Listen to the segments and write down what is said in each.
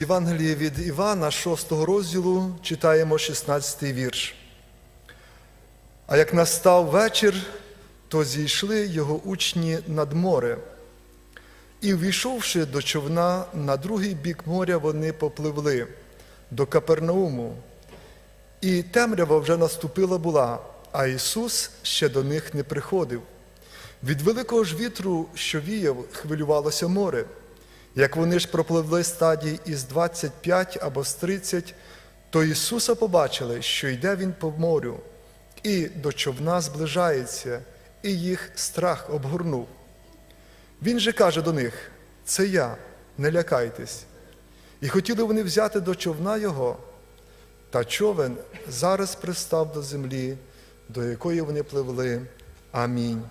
Євангелії від Івана, 6 розділу, читаємо 16 вірш. А як настав вечір, то зійшли його учні над море. І, ввійшовши до човна, на другий бік моря вони попливли до Капернауму. І темрява вже наступила була, а Ісус ще до них не приходив. Від великого ж вітру, що віяв, хвилювалося море. Як вони ж пропливли стадії із 25 або з 30, то Ісуса побачили, що йде Він по морю, і до човна зближається, і їх страх обгорнув. Він же каже до них: Це я, не лякайтесь. І хотіли вони взяти до човна його, та човен зараз пристав до землі, до якої вони пливли. Амінь.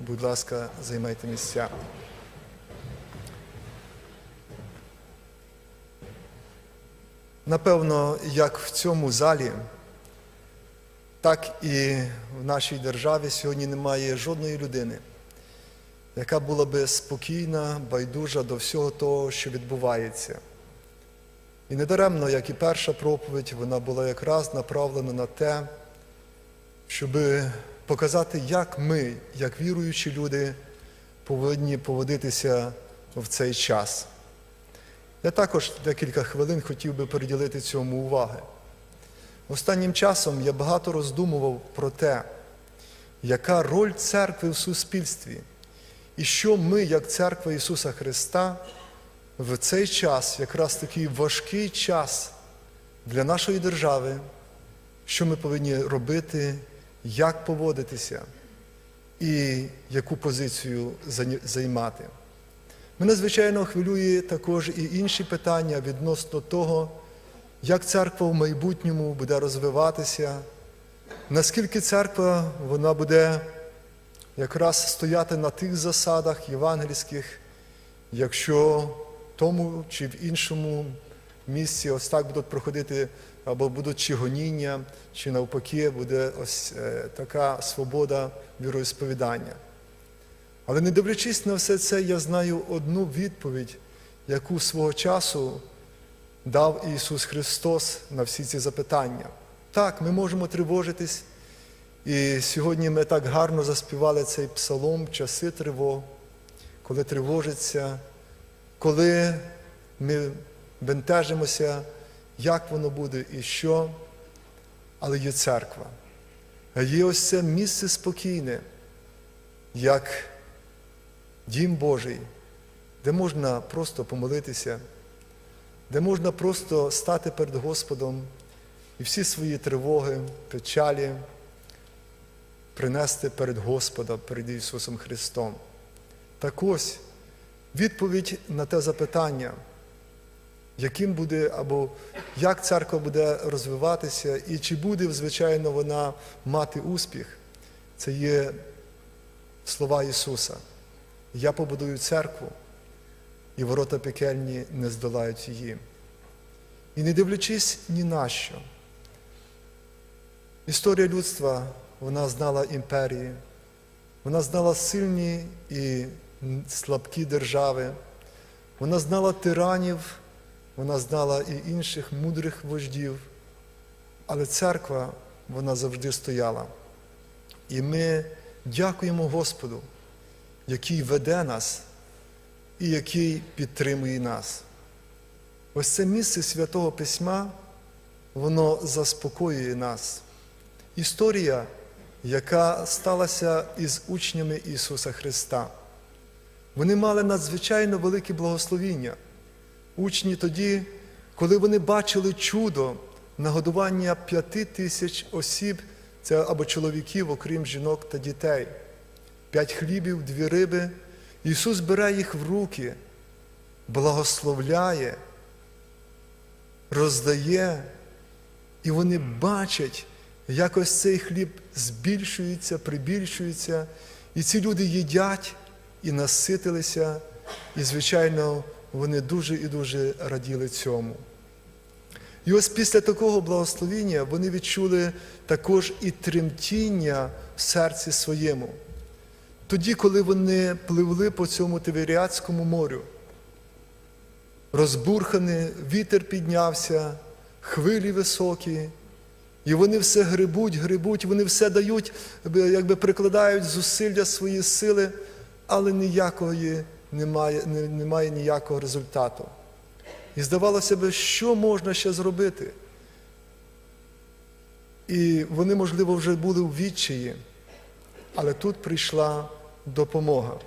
Будь ласка, займайте місця. Напевно, як в цьому залі, так і в нашій державі сьогодні немає жодної людини, яка була би спокійна, байдужа до всього того, що відбувається. І недаремно, як і перша проповідь, вона була якраз направлена на те, щоб показати, як ми, як віруючі люди, повинні поводитися в цей час. Я також декілька хвилин хотів би приділити цьому уваги. Останнім часом я багато роздумував про те, яка роль церкви в суспільстві, і що ми, як церква Ісуса Христа, в цей час, якраз такий важкий час для нашої держави, що ми повинні робити, як поводитися і яку позицію займати. Мене, звичайно, хвилює також і інші питання відносно того, як церква в майбутньому буде розвиватися, наскільки церква вона буде якраз стояти на тих засадах євангельських, якщо в тому чи в іншому місці ось так будуть проходити або будуть чи гоніння, чи навпаки буде ось е, така свобода віросповідання. Але не дивлячись на все це, я знаю одну відповідь, яку свого часу дав Ісус Христос на всі ці запитання. Так, ми можемо тривожитись, і сьогодні ми так гарно заспівали цей псалом, часи тривог, коли тривожиться, коли ми бентежимося, як воно буде і що, але є церква. Є ось це місце спокійне, як Дім Божий, де можна просто помолитися, де можна просто стати перед Господом і всі свої тривоги, печалі принести перед Господом, перед Ісусом Христом. Так ось відповідь на те запитання, яким буде або як церква буде розвиватися, і чи буде, звичайно, вона мати успіх, це є слова Ісуса. Я побудую церкву, і ворота пекельні не здолають її. І не дивлячись ні на що. Історія людства, вона знала імперії, вона знала сильні і слабкі держави, вона знала тиранів, вона знала і інших мудрих вождів, але церква, вона завжди стояла. І ми дякуємо Господу який веде нас і який підтримує нас. Ось це місце Святого Письма, воно заспокоює нас. Історія, яка сталася із учнями Ісуса Христа. Вони мали надзвичайно велике благословіння. Учні тоді, коли вони бачили чудо нагодування п'яти тисяч осіб, це або чоловіків, окрім жінок та дітей п'ять хлібів, дві риби. Ісус бере їх в руки, благословляє, роздає, і вони бачать, як ось цей хліб збільшується, прибільшується, і ці люди їдять і наситилися, і, звичайно, вони дуже і дуже раділи цьому. І ось після такого благословіння вони відчули також і тремтіння в серці своєму. Тоді, коли вони пливли по цьому Тиверіатському морю, розбурхане, вітер піднявся, хвилі високі, і вони все грибуть, грибуть, вони все дають, якби прикладають зусилля свої сили, але ніякої немає, немає ніякого результату. І здавалося б, що можна ще зробити? І вони, можливо, вже були у відчаї, але тут прийшла допомога.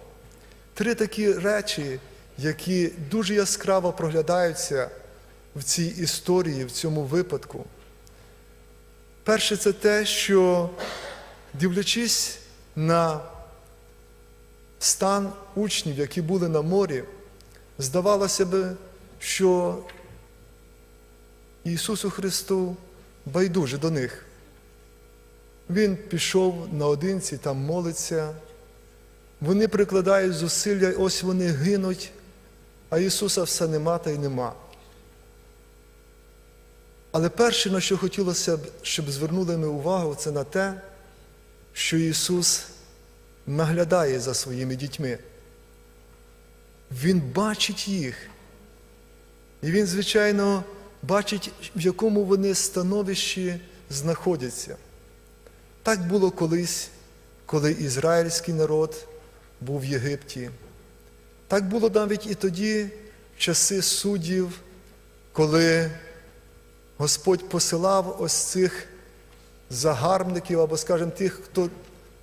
Три такі речі, які дуже яскраво проглядаються в цій історії, в цьому випадку. Перше, це те, що дивлячись на стан учнів, які були на морі, здавалося би, що Ісусу Христу байдуже до них. Він пішов наодинці, там молиться. Вони прикладають зусилля, ось вони гинуть, а Ісуса все нема та й нема. Але перше, на що хотілося б, щоб звернули ми увагу, це на те, що Ісус наглядає за своїми дітьми. Він бачить їх. І Він, звичайно, бачить, в якому вони становищі знаходяться. Так було колись, коли ізраїльський народ був в Єгипті. Так було навіть і тоді, в часи суддів, коли Господь посилав ось цих загарбників, або, скажімо, тих, хто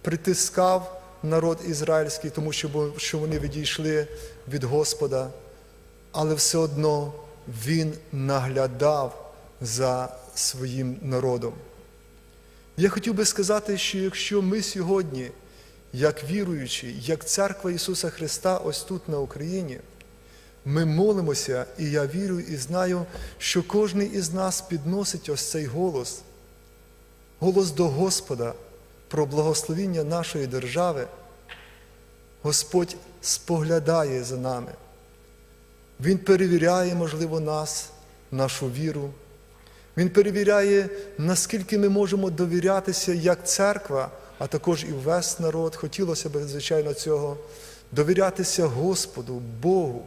притискав народ ізраїльський, тому що, вони відійшли від Господа, але все одно Він наглядав за своїм народом. Я хотів би сказати, що якщо ми сьогодні, як віруючі, як церква Ісуса Христа, ось тут на Україні, ми молимося, і я вірю і знаю, що кожен із нас підносить ось цей голос, голос до Господа про благословіння нашої держави, Господь споглядає за нами. Він перевіряє, можливо, нас, нашу віру. Він перевіряє, наскільки ми можемо довірятися як церква, а також і весь народ. Хотілося б, звичайно, цього, довірятися Господу, Богу.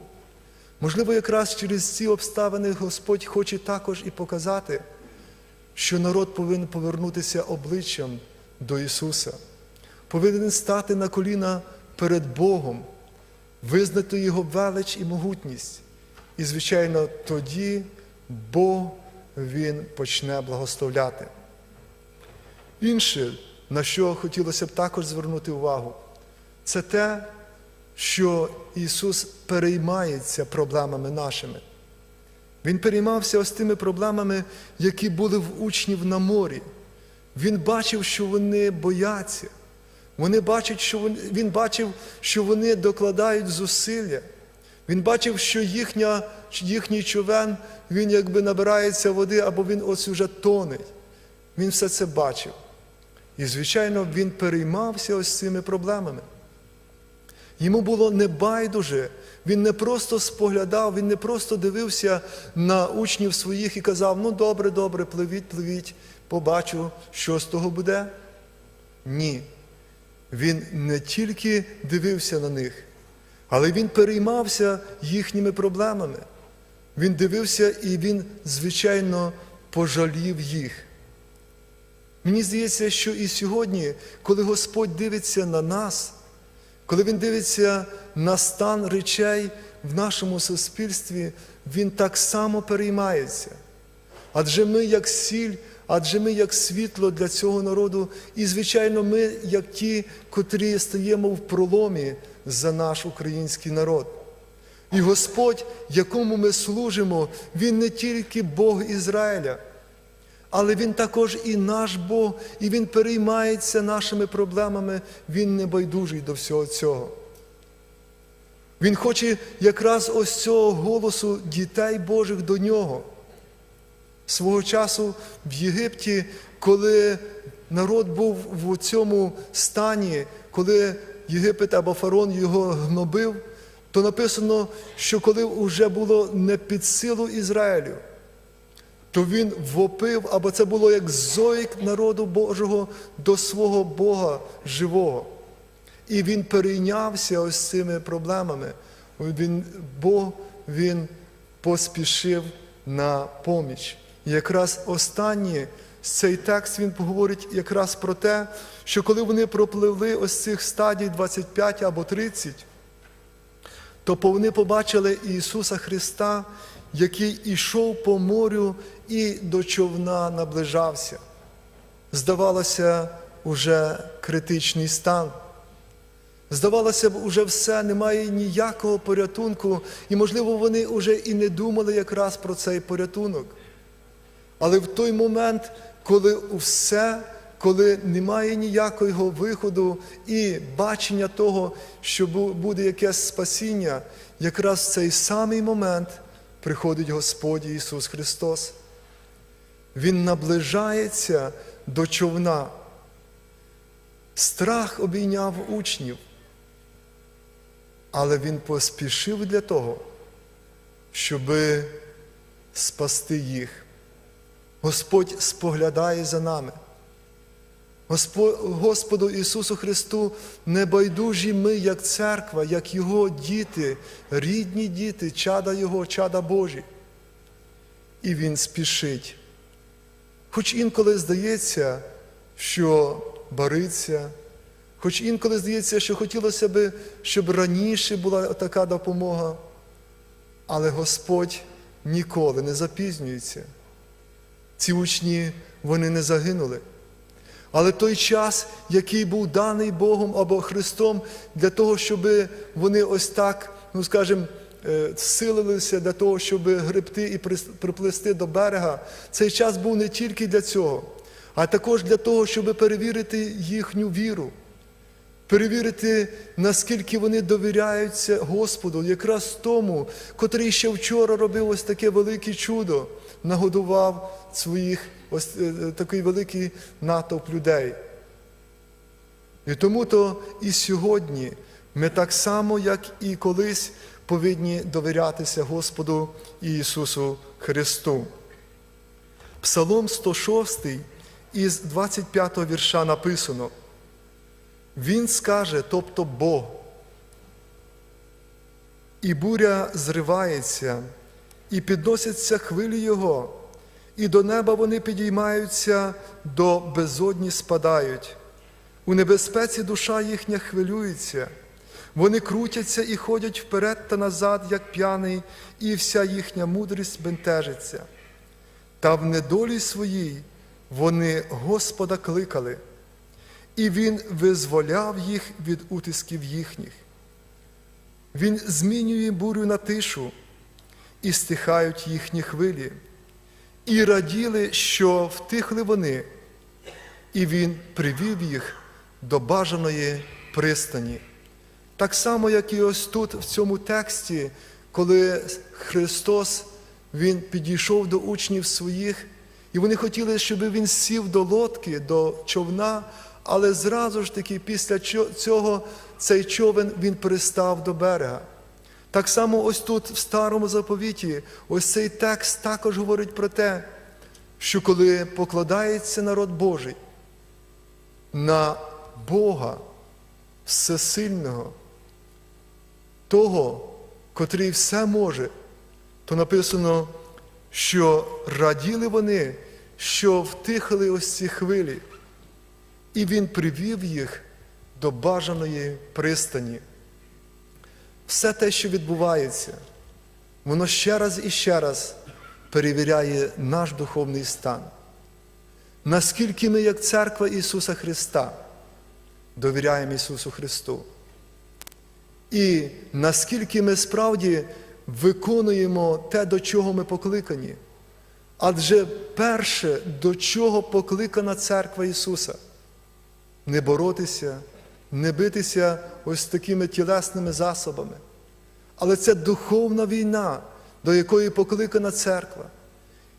Можливо, якраз через ці обставини Господь хоче також і показати, що народ повинен повернутися обличчям до Ісуса, повинен стати на коліна перед Богом, визнати Його велич і могутність. І, звичайно, тоді Бог Він почне благословляти. Інше, на що хотілося б також звернути увагу, це те, що Ісус переймається проблемами нашими. Він переймався ось тими проблемами, які були в учнів на морі. Він бачив, що вони бояться. Вони бачать, що вони, Він бачив, що вони докладають зусилля. Він бачив, що їхня, їхній човен, він якби набирається води, або він ось уже тонеть. Він все це бачив. І, звичайно, він переймався ось цими проблемами. Йому було не байдуже, він не просто споглядав, він не просто дивився на учнів своїх і казав: ну добре, добре, пливіть, пливіть, побачу, що з того буде. Ні. Він не тільки дивився на них, але він переймався їхніми проблемами. Він дивився і він, звичайно, пожалів їх. Мені здається, що і сьогодні, коли Господь дивиться на нас, коли Він дивиться на стан речей в нашому суспільстві, Він так само переймається. Адже ми, як сіль, адже ми, як світло для цього народу, і, звичайно, ми, як ті, котрі стаємо в проломі за наш український народ. І Господь, якому ми служимо, Він не тільки Бог Ізраїля, але Він також і наш Бог, і Він переймається нашими проблемами, Він не байдужий до всього цього. Він хоче якраз ось цього голосу дітей Божих до нього. Свого часу в Єгипті, коли народ був в цьому стані, коли Єгипет або фарон його гнобив, то написано, що коли вже було не під силу Ізраїлю, то він вопив, або це було як зойк народу Божого до свого Бога живого. І він перейнявся ось цими проблемами. Він, Бог він поспішив на поміч. І якраз останній цей текст він поговорить якраз про те, що коли вони пропливли ось цих стадій 25 або 30, то вони побачили Ісуса Христа, який ішов по морю і до човна наближався. Здавалося, уже критичний стан. Здавалося б, уже все, немає ніякого порятунку, і, можливо, вони вже і не думали якраз про цей порятунок. Але в той момент, коли все, коли немає ніякого виходу і бачення того, що буде якесь спасіння, якраз в цей самий момент приходить Господь Ісус Христос. Він наближається до човна. Страх обійняв учнів, але він поспішив для того, щоб спасти їх. Господь споглядає за нами. Господу Ісусу Христу небайдужі ми, як церква, як Його діти, рідні діти, чада Його, чада Божі. І Він спішить. Хоч інколи здається, що бариться, хоч інколи здається, що хотілося б, щоб раніше була така допомога, але Господь ніколи не запізнюється. Ці учні вони не загинули. Але той час, який був даний Богом або Христом, для того, щоб вони ось так, ну скажімо, силилися для того, щоб гребти і приплисти до берега, цей час був не тільки для цього, а також для того, щоб перевірити їхню віру, перевірити, наскільки вони довіряються Господу, якраз тому, котрий ще вчора робив ось таке велике чудо, нагодував своїх ось такий великий натовп людей. І тому то і сьогодні ми так само, як і колись, повинні довірятися Господу Ісусу Христу. Псалом 106 із 25 го вірша написано. Він скаже, тобто Бог, і буря зривається, і підносяться хвилі Його, і до неба вони підіймаються, до безодні спадають. У небезпеці душа їхня хвилюється. Вони крутяться і ходять вперед та назад, як п'яний, і вся їхня мудрість бентежиться. Та в недолі своїй вони Господа кликали, і Він визволяв їх від утисків їхніх. Він змінює бурю на тишу, і стихають їхні хвилі, і раділи, що втихли вони, і Він привів їх до бажаної пристані. Так само, як і ось тут, в цьому тексті, коли Христос Він підійшов до учнів своїх, і вони хотіли, щоб Він сів до лодки, до човна, але зразу ж таки після цього цей човен він пристав до берега. Так само ось тут, в старому заповіті, ось цей текст також говорить про те, що коли покладається народ Божий на Бога Всесильного, того, котрий все може, то написано, що раділи вони, що втихали ось ці хвилі, і Він привів їх до бажаної пристані. Все те, що відбувається, воно ще раз і ще раз перевіряє наш духовний стан. Наскільки ми, як церква Ісуса Христа, довіряємо Ісусу Христу. І наскільки ми справді виконуємо те, до чого ми покликані. Адже перше, до чого покликана церква Ісуса, не боротися, не битися ось такими тілесними засобами. Але це духовна війна, до якої покликана церква.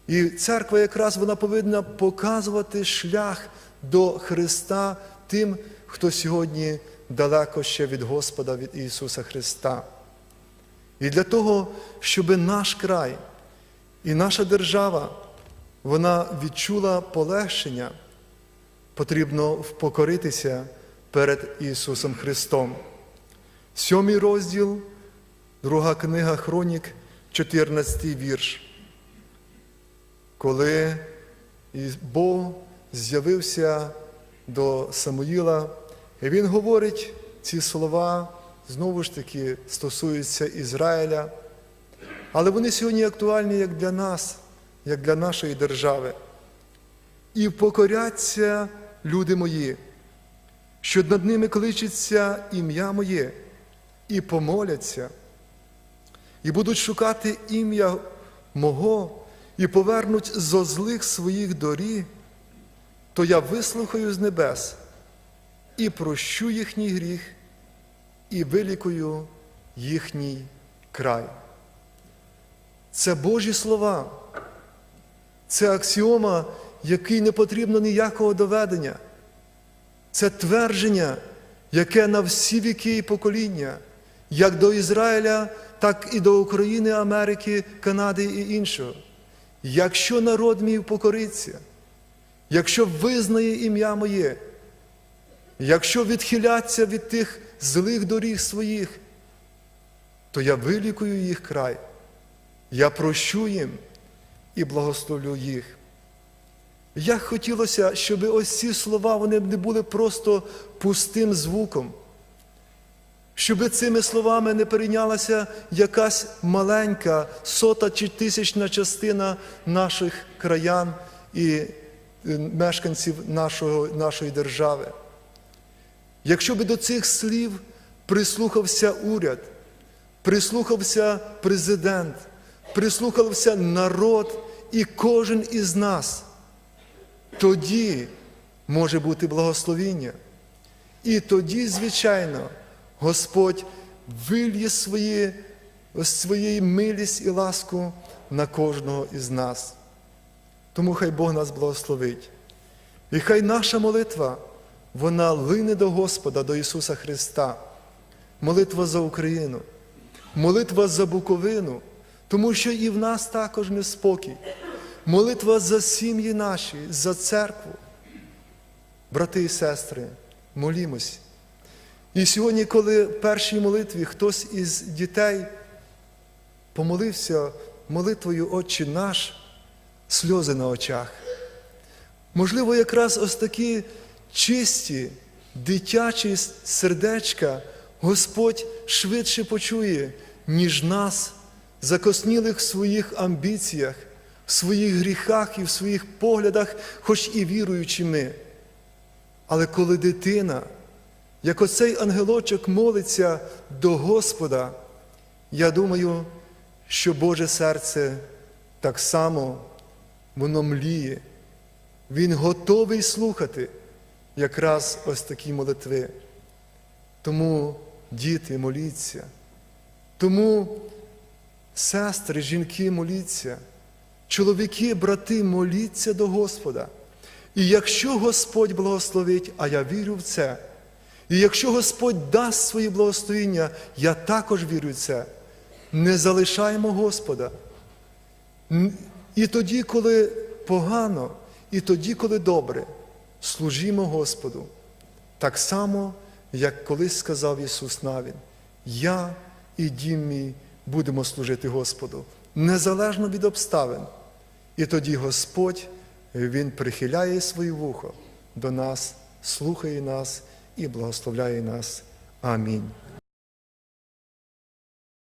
І церква якраз вона повинна показувати шлях до Христа тим, хто сьогодні далеко ще від Господа, від Ісуса Христа. І для того, щоб наш край і наша держава вона відчула полегшення, потрібно впокоритися перед Ісусом Христом. Сьомий розділ, друга книга Хронік, 14 вірш. Коли Бог з'явився до Самуїла, і він говорить ці слова, знову ж таки, стосуються Ізраїля, але вони сьогодні актуальні як для нас, як для нашої держави. І покоряться люди мої, що над ними кличеться ім'я моє, і помоляться, і будуть шукати ім'я мого, і повернуть зо злих своїх доріг, то я вислухаю з небес і прощу їхній гріх, і вилікую їхній край. Це Божі слова, це аксіома, який не потрібно ніякого доведення. Це твердження, яке на всі віки і покоління, як до Ізраїля, так і до України, Америки, Канади і іншого. Якщо народ мій покориться, якщо визнає ім'я моє, якщо відхиляться від тих злих доріг своїх, то я вилікую їх край, я прощу їм і благословлю їх. Як хотілося, щоб ось ці слова вони не були просто пустим звуком, щоб цими словами не перейнялася якась маленька сота чи тисячна частина наших краян і е, мешканців нашого, нашої держави. Якщо би до цих слів прислухався уряд, прислухався президент, прислухався народ і кожен із нас, тоді може бути благословіння. І тоді, звичайно, Господь вильє свої, своєї милість і ласку на кожного із нас. Тому хай Бог нас благословить. І хай наша молитва, вона лине до Господа, до Ісуса Христа. Молитва за Україну, молитва за Буковину, тому що і в нас також неспокій. Молитва за сім'ї наші, за церкву. Брати і сестри, молімось. І сьогодні, коли в першій молитві хтось із дітей помолився молитвою Отче наш, сльози на очах. Можливо, якраз ось такі чисті, дитячі сердечка Господь швидше почує, ніж нас, закоснілих в своїх амбіціях, в своїх гріхах і в своїх поглядах, хоч і віруючи ми. Але коли дитина, як оцей ангелочок молиться до Господа, я думаю, що Боже серце так само воно мліє. Він готовий слухати якраз ось такі молитви. Тому, діти, моліться. Тому, сестри, жінки, моліться. Чоловіки, брати, моліться до Господа. І якщо Господь благословить, а я вірю в це, і якщо Господь дасть свої благословіння, я також вірю в це, не залишаємо Господа. І тоді, коли погано, і тоді, коли добре, служімо Господу. Так само, як колись сказав Ісус Навін, я і дім мій будемо служити Господу, незалежно від обставин. І тоді Господь, Він прихиляє своє вухо до нас, слухає нас і благословляє нас. Амінь.